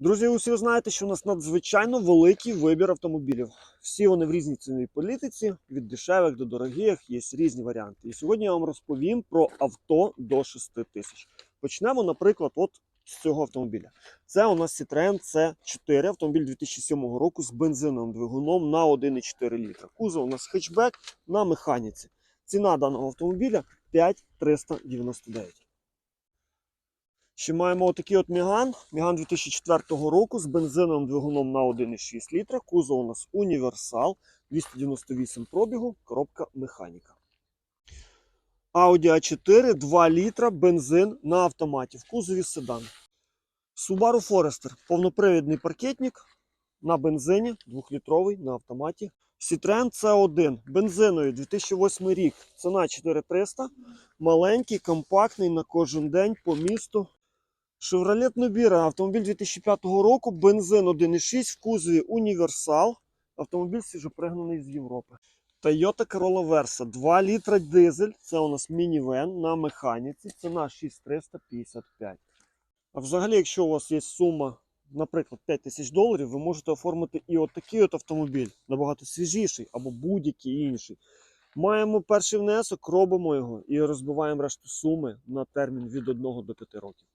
Друзі, усі знаєте, що у нас надзвичайно великий вибір автомобілів. Всі вони в різній ціновій політиці, від дешевих до дорогих, є різні варіанти. І сьогодні я вам розповім про авто до 6 тисяч. Почнемо, наприклад, от з цього автомобіля. Це у нас Citroen C4, автомобіль 2007 року з бензиновим двигуном на 1,4 літра. Кузов у нас хетчбек на механіці. Ціна даного автомобіля 5399. Ще маємо отакий от Міган. Міган 2004 року з бензиновим двигуном на 1,6 літра. Кузов у нас універсал, 298 пробігу, коробка механіка. Audi A4 2 літра бензин на автоматі. В кузові седан. Subaru Forester повнопривідний паркетник на бензині, 2-літровий на автоматі. Citroen C1 бензиновий 2008 рік. Ціна 4300. Маленький, компактний на кожен день по місту. Chevrolet Nubira, автомобіль 2005 року, бензин 1,6 в кузові універсал. Автомобіль свіжопригнаний з Європи. Toyota Corolla Versa 2 літра дизель. Це у нас мінівен на механіці. Ціна 6355. А взагалі, якщо у вас є сума, наприклад, 5 тисяч доларів, ви можете оформити і от такий от автомобіль, набагато свіжіший або будь-який інший. Маємо перший внесок, робимо його і розбиваємо решту суми на термін від 1 до 5 років.